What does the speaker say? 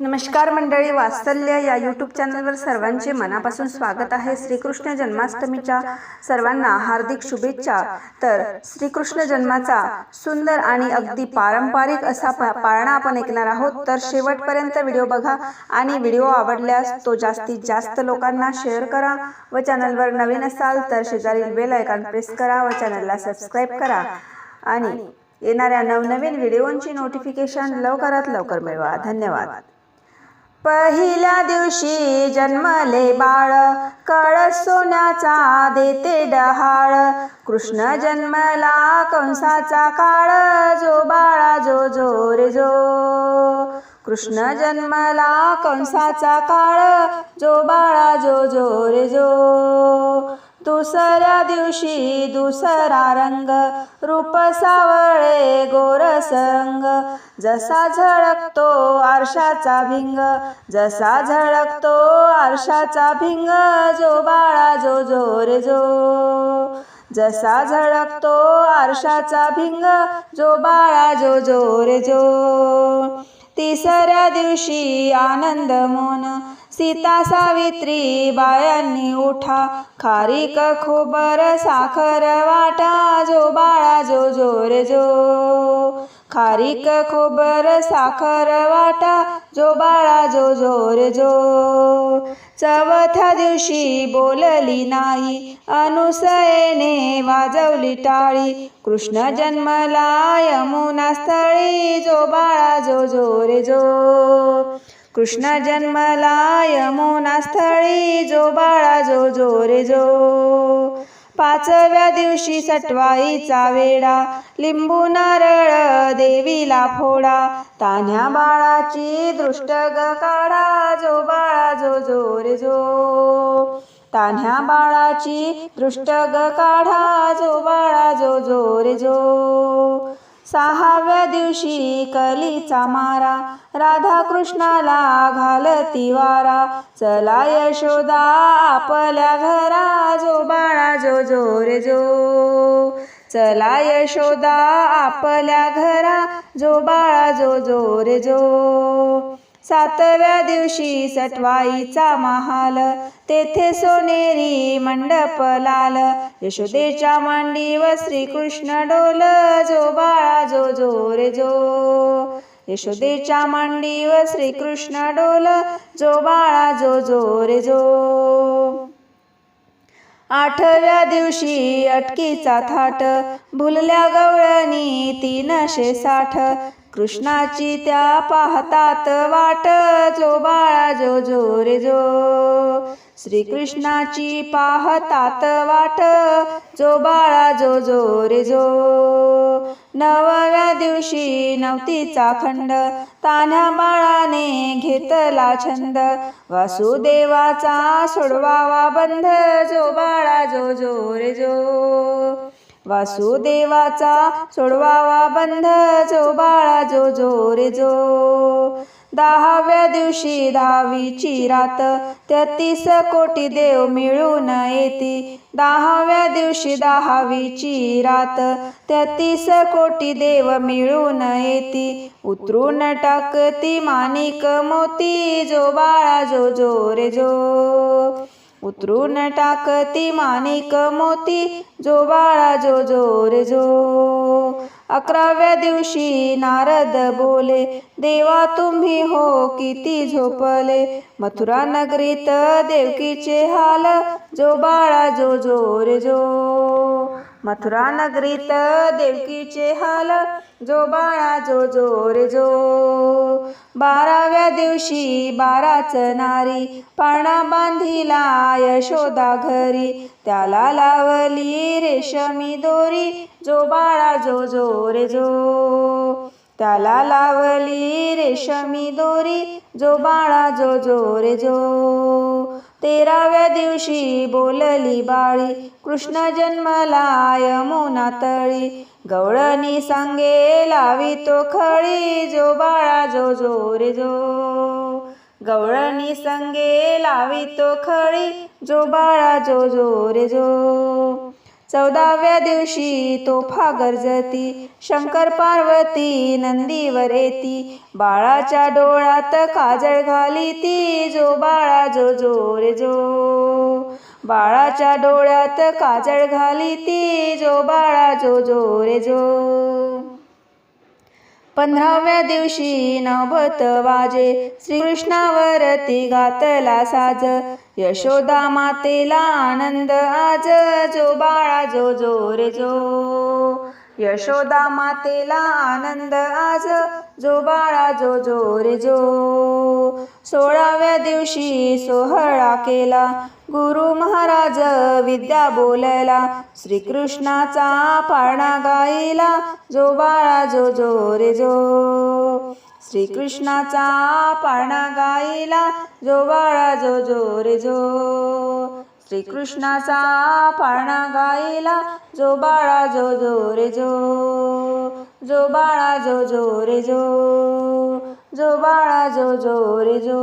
नमस्कार मंडळी वात्सल्य या यूट्यूब चॅनलवर सर्वांचे मनापासून स्वागत आहे. श्रीकृष्ण जन्माष्टमीच्या सर्वांना हार्दिक शुभेच्छा. तर श्रीकृष्ण जन्माचा सुंदर आणि अगदी पारंपरिक असा पा पाळणा आपण ऐकणार आहोत. तर शेवटपर्यंत व्हिडिओ बघा आणि व्हिडिओ आवडल्यास तो जास्तीत जास्त लोकांना शेअर करा व चॅनलवर नवीन असाल तर शेजारील बेल आयकॉन प्रेस करा व चॅनलला सबस्क्राईब करा. आणि येणाऱ्या नवनवीन व्हिडिओंची नोटिफिकेशन लवकरात लवकर मिळवा. धन्यवाद. पहिल्या दिवशी जन्मले बाळ. कळस सोन्याचा देते डहाळ. कृष्ण जन्मला कंसाचा काळ. जो बाळा जो जो रे जो. कृष्ण जन्मला कंसाचा काळ. जो बाळा जो जो रे जो. दुसऱ्या दिवशी दुसरा रंग रूप सावळे गोरसंग जसा झळकतो आरशाचा भिंग जसा झळकतो आरशाचा भिंग जो बाळा जो जोर जो. जसा झळकतो आरशाचा भिंग जो बाळा जो जोर जो. तिसऱ्या दिवशी आनंद मोन सीता सावित्री बायांनी उठा. खारीक खोबर साखर वाटा. जो बाळा जो जो जो खारीक खोबर साखर वाटा. जो बाळा जो जो जो चौथ्या दिवशी बोलली नाही. अनुसयेने वाजवली टाळी. कृष्ण जन्मला यमुना स्थळी. जो बाळा जो जो जो कृष्ण जन्मला यमुना स्थळी जो बाळा जो जो रे जो. पाचव्या दिवशी सटवाईचा वेडा लिंबू नारळ देवीला फोडा. तान्ह्या बाळाची दृष्ट ग काढा जो बाळा जो जो रे जो. तान्ह्या बाळाची दृष्ट ग काढा जो बाळा जो जो रे जो. सहाव्या दिवशी कलीचा मारा. राधा कृष्णाला घालती वारा. चला यशोदा आपल्या घरा जो बाळा जो जो रे जो. चला यशोदा आपल्या घरा जो बाळा जो जो रे जो. सातव्या दिवशी सटवाईचा महाल तेथे सोनेरी मंडप लाल. यशोदेच्या मांडीव श्रीकृष्ण डोल जो बाळा जो जो रे जो. यशोदेच्या मांडीव श्रीकृष्ण डोल जो बाळा जो जो रे जो. आठव्या दिवशी अटकीचा थाट भुलल्या गवळणी तीनशे साठ. कृष्णाची त्या पाहतात वाट जो बाळा जो जो रे जो. श्रीकृष्णाची पाहतात वाट जो बाळा जो जो रे जो. नवव्या दिवशी नवतीचा खंड तान्ह्या बाळाने घेतला छंद. वासुदेवाचा सोडवावा बंध जो बाळा जो जो रे जो. वासुदेवाचा सोडवावा बंध जो बाळा जो जो रे जो. दहाव्या दिवशी दहावीची रात तेहतीस कोटी देव मिळून येती. दहाव्या दिवशी दहावीची रात तेहतीस कोटी देव मिळून येती. उतरून टाकती माणिक मोती जो बाळा जो जो रे जो. उतरून टाकती माणिक मोती जो बाळा जो जो रे जो. अकराव्या दिवशी नारद बोले देवा तुम्ही हो किती झोपले. मथुरा नगरीत देवकीचे हाल जो बाळा जो जो रे जो. मथुरा नगरीत देवकीचे हाल जो बाळा जो जो रे जो बाराव्या दिवशी बाराच नारी पाणा बांधिला यशोदा घरी त्याला लावली रेशमी दोरी जो बाळा जो जो रे जो त्याला लावली रेशमी दोरी जो बाळा जो जो रे जो तेराव्या दिवशी बोलली बाळी कृष्ण जन्मला यमुना तळी गवळणी सांगे लावी तो खळी जो बाळा जो जो रे जो. गवळणी संगे लावी तो खळी जो बाळा जो जो रे जो. चौदाव्या दिवशी तोफा गरजती शंकर पार्वती नंदीवर येती. बाळाच्या डोळ्यात काजळ घाली ती जो बाळा जो जो रे जो. बाळाच्या डोळ्यात काजळ घाली ती जो बाळा जो जो रे जो. पंधराव्या दिवशी नवत वाजे. श्रीकृष्णावरती गातला साज. यशोदा मातेला आनंद आज. जो बाळा जो जो रे जो. यशोदा मातेला आनंद आज. जो बाळा जो जोर जो. सोळाव्या दिवशी सोहळा केला. गुरु महाराज विद्या बोलला श्रीकृष्णाचा पाळणा गाईला जो बाळा जो जोर जो. श्रीकृष्णाचा पाळणा गाईला जो बाळा जो जोर जो. श्रीकृष्णाचा पाळणा गाईला जो बाळा जो जो रे जो जो बाळा जो जो रे जो जो बाळा जो जो रे जो.